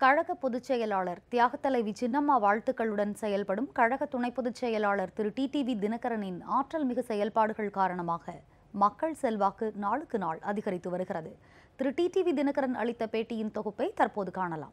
கழக பொதுச் செயலாளர் தியாகத்தலைவி சின்னம்மா வாழ்த்துக்களுடன் செயல்படும் கழக துணை பொதுச் செயலாளர் திரு டிடிவி தினகரனின் ஆற்றல் மிகு செயல்பாடுகள் காரணமாக மக்கள் செல்வாக்கு நாளுக்கு நாள் அதிகரித்து வருகிறது. திரு டிடிவி தினகரன் அளித்த பேட்டியின் தொகுப்பை தற்போது காணலாம்.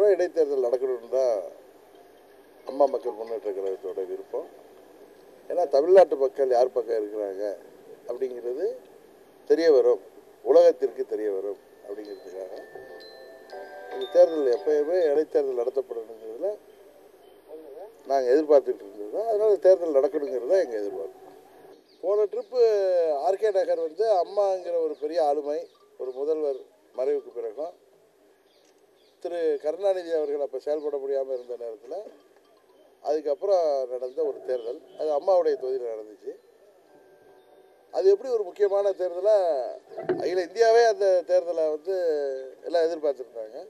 அப்படியே சொல்கிறோம் இடைத்தேர்தல் நடக்கணும்னு தான் அம்மா மக்கள் முன்னேற்ற கழகத்தோட விருப்பம். ஏன்னா தமிழ்நாட்டு மக்கள் யார் பக்கம் இருக்கிறாங்க அப்படிங்கிறது தெரிய வரும். உலகத்திற்கு தெரிய வரும் அப்படிங்கிறதுக்காக. இந்த தேர்தல் எப்பயுமே இடைத்தேர்தல் நடத்தப்படணுங்கிறதுல நாங்கள் எதிர்பார்த்துட்டு இருந்தது தான். அதனால் தேர்தல் நடக்கணுங்கிறது தான் எங்கள் எதிர்பார்ப்பு. போன ட்ரிப்பு ஆர்கே நகர் வந்து அம்மாங்கிற ஒரு பெரிய ஆளுமை ஒரு முதல்வர் மறைவுக்கு பிறகும் திரு கருணாநிதி அவர்கள் அப்போ செயல்பட முடியாமல் இருந்த நேரத்தில் அதுக்கப்புறம் நடந்த ஒரு தேர்தல். அது அம்மாவுடைய தொகுதியில் நடந்துச்சு. அது எப்படி ஒரு முக்கியமான தேர்தலாக அகில இந்தியாவே அந்த தேர்தலை வந்து எல்லாம் எதிர்பார்த்துருந்தாங்க.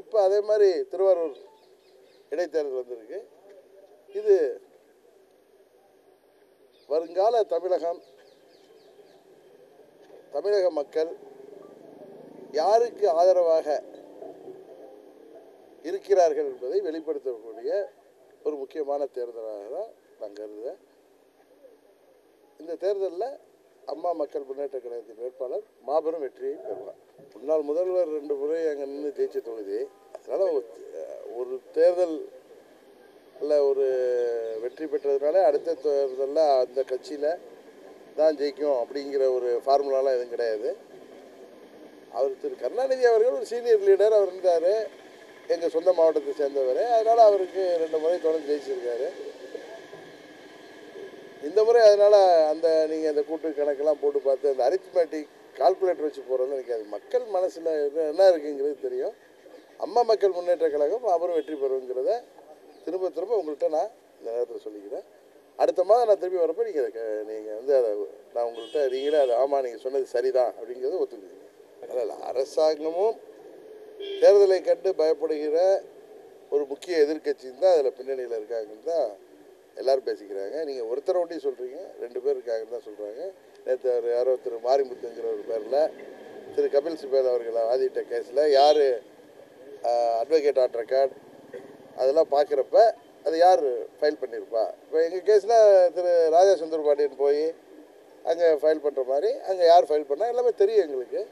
இப்போ அதே மாதிரி திருவாரூர் இடைத்தேர்தல் வந்திருக்கு. இது வருங்கால தமிழகம் தமிழக மக்கள் யாருக்கு ஆதரவாக இருக்கிறார்கள் என்பதை வெளிப்படுத்தக்கூடிய ஒரு முக்கியமான தேர்தலாக தான் நான் கருதுகிறேன் இந்த தேர்தலில் அம்மா மக்கள் முன்னேற்ற கழகத்தின் வேட்பாளர் மாபெரும் வெற்றியை பெறுவார். முன்னாள் முதல்வர் ரெண்டு முறை அங்கே நின்று ஜெயிச்ச தொகுதி அதனால் ஒரு ஒரு தேர்தல் ஒரு வெற்றி பெற்றதுனால அடுத்த தேர்தலில் அந்த கட்சியில் தான் ஜெயிக்கும் அப்படிங்கிற ஒரு ஃபார்முலாலாம் எதுவும் கிடையாது. அவர் திரு கருணாநிதி அவர்கள் ஒரு சீனியர் லீடர் அவர் இருந்தார். எங்கள் சொந்த மாவட்டத்தை சேர்ந்தவர். அதனால் அவருக்கு ரெண்டு முறை தொடர்ந்து ஜெயிச்சிருக்காரு. இந்த முறை அதனால் அந்த நீங்கள் அந்த கூட்டு கணக்கெல்லாம் போட்டு பார்த்து அந்த அரித்மேட்டிக் கால்குலேட்டர் வச்சு போகிறது எனக்கு அது மக்கள் மனசில் என்ன இருக்குங்கிறது தெரியும். அம்மா மக்கள் முன்னேற்ற கழகம் அவரும் வெற்றி பெறுங்கிறத திரும்ப திரும்ப உங்கள்கிட்ட நான் இந்த நேரத்தில் சொல்லிக்கிறேன். அடுத்த மாதம் நான் திரும்பி வரப்போ நீங்கள் அதை நீங்கள் வந்து அதை நான் உங்கள்கிட்ட நீங்களே அதை ஆமாம் நீங்கள் சொன்னது சரிதான் அப்படிங்கிறத ஒத்துக்குவீங்க. அதனால் அரசாங்கமும் தேர்தலை கண்டு பயப்படுகிற ஒரு முக்கிய எதிர்க்கட்சியும் தான் அதில் பின்னணியில் இருக்காங்கன்னு தான் எல்லாரும் பேசிக்கிறாங்க. நீங்கள் ஒருத்தரை ஒட்டி சொல்கிறீங்க ரெண்டு பேர் இருக்காங்கன்னு தான் சொல்கிறாங்க நேற்று அவர் யாரோ திரு மாரிமுத்துங்கிற ஒரு பேரில் திரு கபில் சிபேல் அவர்கள் வாதிட்ட கேஸில் யார் அட்வொகேட் ஆன் ரெக்கார்ட் அதெல்லாம் பார்க்குறப்ப அது யார் ஃபைல் பண்ணியிருப்பா இப்போ எங்கள் கேஸில் திரு ராஜா சுந்தர் பாண்டியன் போய் அங்கே ஃபைல் பண்ணுற மாதிரி அங்கே யார் ஃபைல் பண்ணால் எல்லாமே தெரியும் எங்களுக்கு.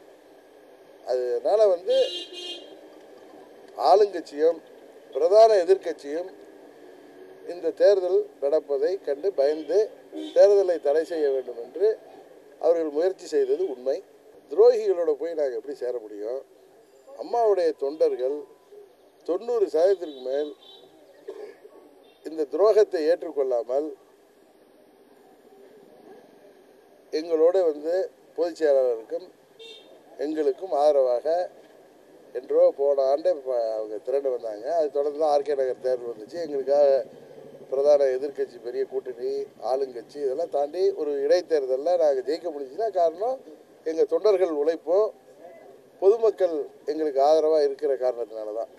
அதனால வந்து ஆளுங்கட்சியும் பிரதான எதிர்க்கட்சியும் இந்த தேர்தல் நடப்பதை கண்டு பயந்து தேர்தலை தடை செய்ய வேண்டும் என்று அவர்கள் முயற்சி செய்தது உண்மை. துரோகிகளோட போய் நாங்கள் எப்படி சேர முடியும்? அம்மாவுடைய தொண்டர்கள் தொண்ணூறு சதவீதத்திற்கு மேல் இந்த துரோகத்தை ஏற்றுக்கொள்ளாமல் எங்களோட வந்து பொதுச் செயலாளருக்கும் எங்களுக்கும் ஆதரவாக என்றோ போன ஆண்டு அவங்க திரண்டு வந்தாங்க. அது தொடர்ந்து தான் ஆர்கே நகர் தேர்தல் வந்துச்சு. எங்களுக்காக பிரதான எதிர்க்கட்சி பெரிய கூட்டணி ஆளுங்கட்சி இதெல்லாம் தாண்டி ஒரு இடைத்தேர்தலில் நாங்கள் ஜெயிக்க முடிஞ்சுன்னா காரணம் எங்கள் தொண்டர்கள் உழைப்பும் பொதுமக்கள் எங்களுக்கு ஆதரவாக இருக்கிற காரணத்தினால தான்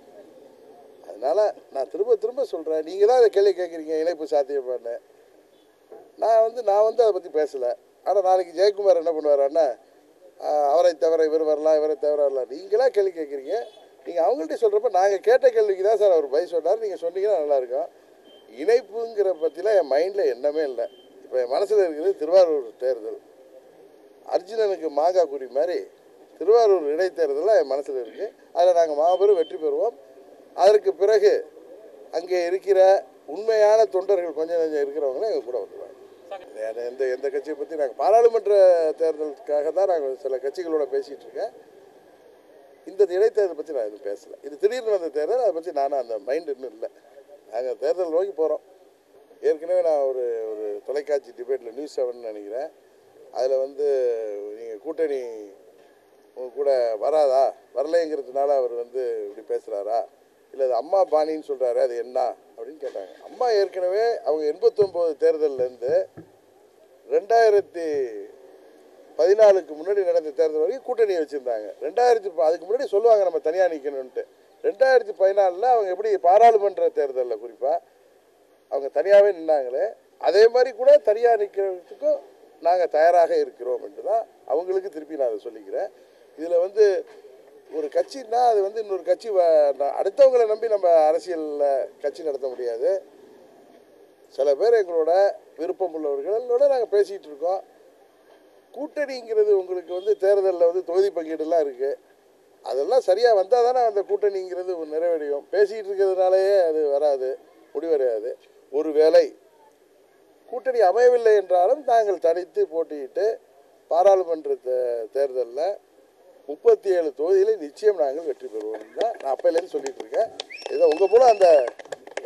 அதனால் நான் திரும்ப திரும்ப சொல்கிறேன் நீங்கள் தான் அதை கேள்வி கேட்குறீங்க இணைப்பு சாத்தியப்பான்னு நான் வந்து நான் வந்து அதை பற்றி பேசலை. ஆனால் நாளைக்கு ஜெயக்குமார் என்ன பண்ணுவார் அண்ணா? அவரை தவிர இவர் வரலாம் இவரை தவிர வரலாம். நீங்களாக கேள்வி கேட்குறீங்க. நீங்கள் அவங்கள்ட்ட சொல்கிறப்ப நாங்கள் கேட்ட கேள்விக்கு தான் சார் அவர் பதில் சொன்னார். நீங்கள் சொன்னீங்கன்னா நல்லாயிருக்கும் இணைப்புங்கிற பற்றிலாம் என் மைண்டில் எண்ணமே இல்லை. இப்போ என் மனசில் இருக்கிறது திருவாரூர் தேர்தல். அர்ஜுனனுக்கு மாங்காய் குறி மாதிரி திருவாரூர் இடைத்தேர்தலாக என் மனசில் இருக்குது அதில் நாங்கள் மாபெரும் வெற்றி பெறுவோம். அதற்கு பிறகு அங்கே இருக்கிற உண்மையான தொண்டர்கள் கொஞ்சம் கொஞ்சம் இருக்கிறவங்களும் எங்கள் கூட வந்துடுவாங்க வேற எந்த எந்த கட்சியை பற்றி நாங்கள் பாராளுமன்ற தேர்தலுக்காக தான் நாங்கள் சில கட்சிகளோட பேசிகிட்டு இருக்கேன். இந்த இடைத்தேர்தல் பற்றி நான் எதுவும் பேசலை. இது திடீர்னு வந்த தேர்தல் அதை பற்றி நானும் அந்த மைண்ட் இன்னும் இல்லை. நாங்கள் தேர்தல் நோக்கி போகிறோம் ஏற்கனவே நான் ஒரு ஒரு தொலைக்காட்சி டிபேட்டில் நியூஸ் செவன் நினைக்கிறேன். அதில் வந்து நீங்கள் கூட்டணி உங்க கூட வராதா? வரலைங்கிறதுனால அவர் வந்து இப்படி பேசுகிறாரா இல்லை அது அம்மா பாணின்னு சொல்கிறாரு அது என்ன அப்படின்னு கேட்டாங்க. அம்மா ஏற்கனவே அவங்க எண்பத்தொம்போது தேர்தல்லேருந்து ரெண்டாயிரத்தி பதினாலுக்கு முன்னாடி நடந்த தேர்தல் வரைக்கும் கூட்டணி வச்சுருந்தாங்க. ரெண்டாயிரத்தி அதுக்கு முன்னாடி சொல்லுவாங்க நம்ம தனியாக நிற்கணுன்ட்டு ரெண்டாயிரத்தி பதினாலில் அவங்க எப்படி பாராளுமன்ற தேர்தலில் குறிப்பாக அவங்க தனியாகவே நின்னாங்களே அதே மாதிரி கூட தனியாக நிற்கிறதுக்கும் நாங்கள் தயாராக இருக்கிறோம் என்று தான் அவங்களுக்கு திருப்பி நான் அதை சொல்லிக்கிறேன். இதில் வந்து ஒரு கட்சின்னா அது வந்து இன்னொரு கட்சி வ- நான் அடுத்தவங்களை நம்பி நம்ம அரசியலில் கட்சி நடத்த முடியாது. சில பேர் எங்களோட விருப்பம் உள்ளவர்களோட நாங்கள் பேசிகிட்டு இருக்கோம். கூட்டணிங்கிறது உங்களுக்கு வந்து தேர்தலில் வந்து தொகுதி பங்கீடுலாம் இருக்குது அதெல்லாம் சரியாக வந்தால் தானே அந்த கூட்டணிங்கிறது நிறைவடையும். பேசிகிட்டு இருக்கிறதுனாலேயே அது வராது முடிவடையாது. ஒருவேளை கூட்டணி அமையவில்லை என்றாலும் தாங்கள் தனித்து போட்டியிட்டு பாராளுமன்ற தே- தேர்தலில் முப்பத்தி ஏழு தொகுதியில் நிச்சயம் நாங்கள் வெற்றி பெறுவோம் தான் நான் அப்பையிலேருந்து சொல்லிட்டு இருக்கேன். இதை உங்கள் மூலம் அந்த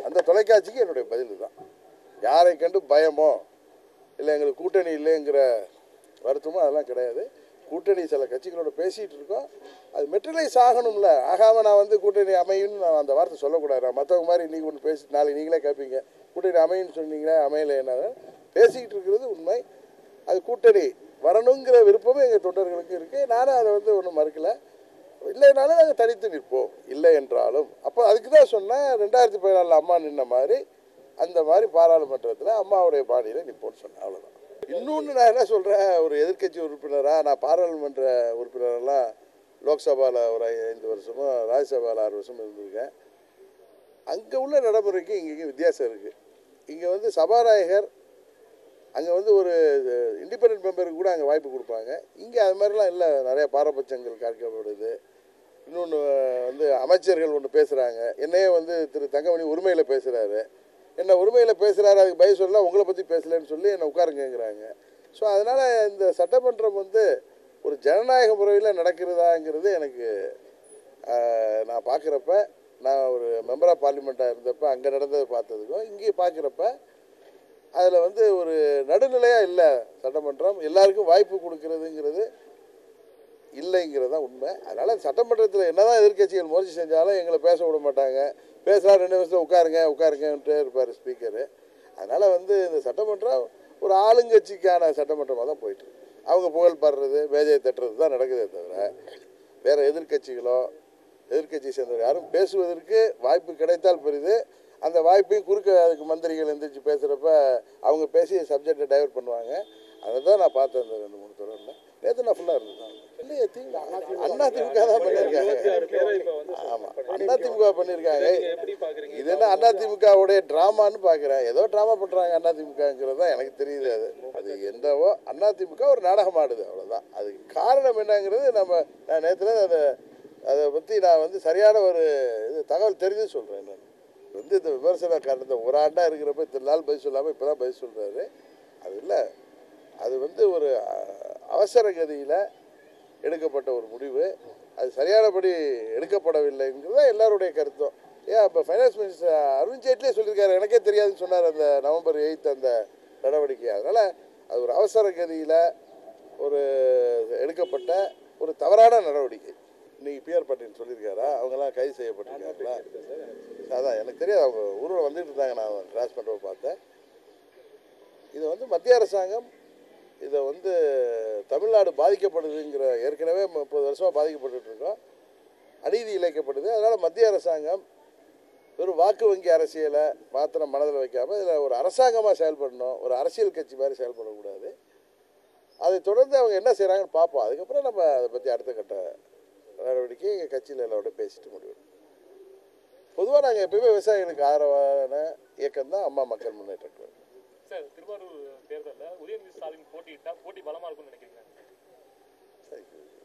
அந்த தொலைக்காட்சிக்கு என்னுடைய பதில் தான் யாரை கண்டு பயமோ இல்லை எங்களுக்கு கூட்டணி இல்லைங்கிற வருத்தமோ அதெல்லாம் கிடையாது. கூட்டணி சில கட்சிகளோட பேசிகிட்டு இருக்கோம். அது மெட்ரலைஸ் ஆகணும்ல. ஆகாமல் நான் வந்து கூட்டணி அமையும்னு நான் அந்த வார்த்தை சொல்லக்கூடாது. நான் மற்றவங்க மாதிரி இன்றைக்கி ஒன்று பேசி நாளைக்கு நீங்களே கேட்பீங்க கூட்டணி அமையும்னு சொன்னீங்களே அமையலை என்ன பேசிக்கிட்டு இருக்கிறது உண்மை. அது கூட்டணி வரணுங்கிற விருப்பமும் எங்கள் தொண்டர்களுக்கு இருக்குது நானும் அதை வந்து ஒன்றும் மறுக்கலை. இல்லைனாலும் நாங்கள் தனித்து நிற்போம். இல்லை என்றாலும். அப்போ அதுக்கு தான் சொன்னேன் ரெண்டாயிரத்தி பதினாலில் அம்மா நின்ன மாதிரி அந்த மாதிரி பாராளுமன்றத்தில் அம்மாவுடைய பாணியில் நிற்போம்னு சொன்னேன். அவ்வளோதான் இன்னொன்று நான் என்ன சொல்கிறேன் ஒரு எதிர்க்கட்சி உறுப்பினராக நான் பாராளுமன்ற உறுப்பினரெல்லாம் லோக்சபாவில் ஒரு ஐந்து வருஷமும் ராஜ்யசபாவில் ஆறு வருஷமும் இருந்திருக்கேன். அங்கே உள்ள நடைமுறைக்கு இங்கேயும் வித்தியாசம் இருக்குது இங்கே வந்து சபாநாயகர் அங்கே வந்து ஒரு இண்டிபெண்ட் மெம்பருக்கு கூட அங்கே வாய்ப்பு கொடுப்பாங்க. இங்கே அது மாதிரிலாம் இல்லை. நிறைய பாரபட்சங்கள் காக்கப்படுது இன்னொன்று வந்து அமைச்சர்கள் ஒன்று பேசுகிறாங்க என்னையே வந்து திரு தங்கமணி உரிமையில் பேசுகிறாரு என்ன உரிமையில் பேசுகிறாரு அதுக்கு பய சொல்லலாம் உங்களை பற்றி பேசலைன்னு சொல்லி என்னை உட்காருங்கிறாங்க ஸோ அதனால் இந்த சட்டமன்றம் வந்து ஒரு ஜனநாயக முறையில் நடக்கிறதாங்கிறது எனக்கு நான் பார்க்குறப்ப நான் ஒரு மெம்பர் ஆஃப் பார்லிமெண்ட்டாக இருந்தப்போ அங்கே நடந்ததை பார்த்ததுக்கும் இங்கே பார்க்குறப்ப அதில் வந்து ஒரு நடுநிலையாக இல்லை சட்டமன்றம். எல்லாருக்கும் வாய்ப்பு கொடுக்கறதுங்கிறது இல்லைங்கிறது தான் உண்மை. அதனால் சட்டமன்றத்தில் என்ன தான் எதிர்க்கட்சிகள் முயற்சி செஞ்சாலும் எங்களை பேச விட மாட்டாங்க. பேசுகிறா ரெண்டு நிமிஷம் உட்காருங்க உட்காருங்கன்ட்டு இருப்பார் ஸ்பீக்கரு. அதனால் வந்து இந்த சட்டமன்றம் ஒரு ஆளுங்கட்சிக்கான சட்டமன்றமாக தான் போயிட்டு அவங்க புகழ் பாடுறது மேஜையை தட்டுறது தான் நடக்குதே தவிர வேறு எதிர்க்கட்சிகளோ எதிர்கட்சியை சேர்ந்தவர் யாரும் பேசுவதற்கு வாய்ப்பு கிடைத்தால் பெரிது. அந்த வாய்ப்பையும் குறுக்க அதுக்கு மந்திரிகள் எந்திரிச்சு பேசுகிறப்ப அவங்க பேசி சப்ஜெக்டை டைவர்ட் பண்ணுவாங்க. அதை தான் நான் பார்த்தேன் இந்த ரெண்டு மூணு தொடரில். நேற்று நான் ஃபுல்லாக இருந்தேன். இல்லையே திமுக அண்ணா திமுக தான் பண்ணியிருக்காங்க. ஆமாம் அண்ணா திமுக பண்ணியிருக்காங்க. இது என்ன அண்ணா திமுகவுடைய ட்ராமான்னு பார்க்குறேன் ஏதோ ட்ராமா பண்ணுறாங்க அண்ணா திமுகங்கிறது தான் எனக்கு தெரியுது அது. அது என்னவோ அண்ணா திமுக ஒரு நாடகம் ஆடுது அவ்வளோதான் அதுக்கு காரணம் என்னங்கிறது நம்ம நான் நேற்றுல அதை அதை பற்றி நான் வந்து சரியான ஒரு இது தகவல் தெரிஞ்சு சொல்கிறேன் நான். வந்து இந்த விமர்சன காரணத்தை ஒரு ஆண்டாக இருக்கிறப்ப இத்தனை நாள் பதில் சொல்லாமல் இப்போ தான் பதில் சொல்கிறாரு அது இல்லை. அது வந்து ஒரு அவசர கதியில் எடுக்கப்பட்ட ஒரு முடிவு. அது சரியானபடி எடுக்கப்படவில்லைங்கிறது தான் எல்லாருடைய கருத்தும். ஏன் அப்போ ஃபைனான்ஸ் மினிஸ்டர் அருண் ஜேட்லியே சொல்லியிருக்காரு. எனக்கே தெரியாதுன்னு சொன்னார் அந்த நவம்பர் எயித் அந்த நடவடிக்கை. அதனால் அது ஒரு அவசர கதியில் ஒரு எடுக்கப்பட்ட ஒரு தவறான நடவடிக்கை. இன்னைக்கு பிஆர் பாட்டின்னு சொல்லியிருக்காரா? அவங்கெல்லாம் கைது செய்யப்பட்டிருக்காங்களா? அதான் எனக்கு தெரியாது. அவங்க ஊரில் வந்துட்டு இருந்தாங்க. நான் கிராஸ் பண்ணுறப்ப பார்த்தேன். இதை வந்து மத்திய அரசாங்கம் இதை வந்து தமிழ்நாடு பாதிக்கப்படுதுங்கிற ஏற்கனவே முப்பது வருஷமாக பாதிக்கப்பட்டுட்டு இருக்கோம். அநீதி இழைக்கப்படுது. அதனால் மத்திய அரசாங்கம் வெறும் வாக்கு வங்கி அரசியலை மாத்திரம் மனதில் வைக்காமல் இதில் ஒரு அரசாங்கமாக செயல்படணும். ஒரு அரசியல் கட்சி மாதிரி செயல்படக்கூடாது. அதை தொடர்ந்து அவங்க என்ன செய்கிறாங்கன்னு பார்ப்போம். அதுக்கப்புறம் நம்ம அதை பற்றி அடுத்த கட்ட நடவடிக்கை எங்கள் கட்சியில் எல்லாரோட பேசிட்டு முடிவு. பொதுவாக நாங்கள் எப்பயுமே விவசாயிகளுக்கு ஆதரவான இயக்கம் தான் அம்மா மக்கள் முன்னேற்ற கழகம். சார் திருவாரூர் தேர்தலில் உதயநிதி ஸ்டாலின் போட்டியிட்டா போட்டி பலமா இருக்கும்னு நினைக்கிறீங்க?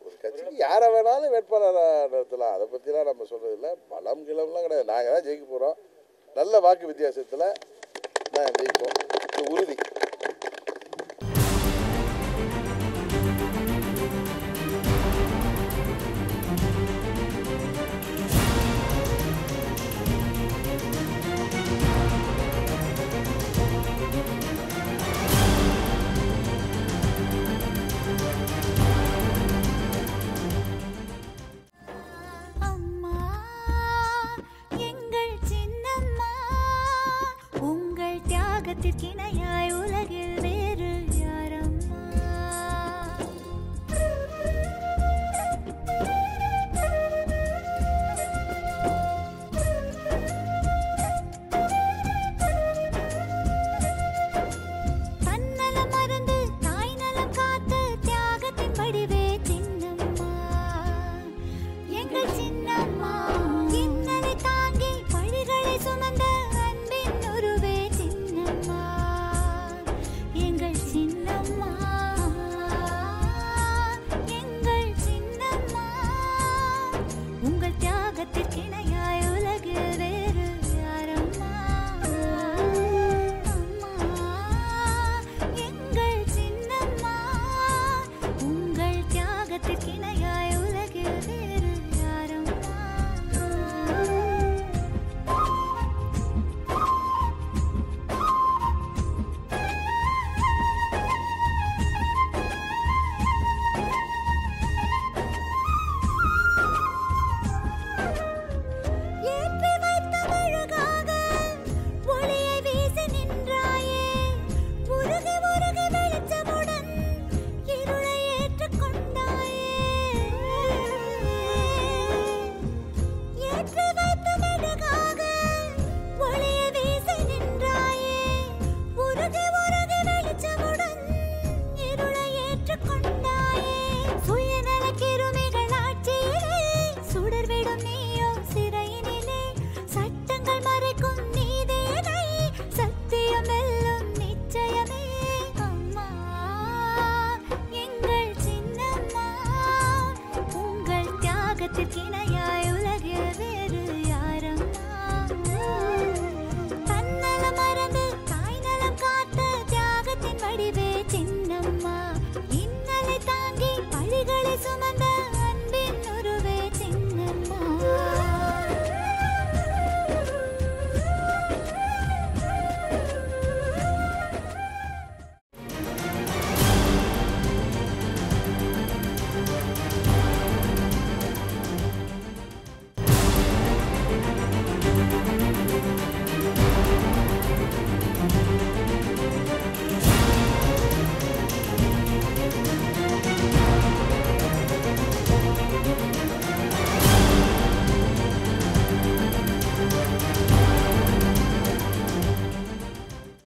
ஒரு கட்சிக்கு யாரை வேணாலும் வேட்பாளராக நிறுத்தலாம் அதை பற்றிலாம் நம்ம சொல்கிறதில்ல பலம் கிளம்லாம் கிடையாது. நாங்கள் தான் ஜெயிக்க போகிறோம் நல்ல வாக்கு வித்தியாசத்தில் நான் ஜெயிப்போம். உறுதி.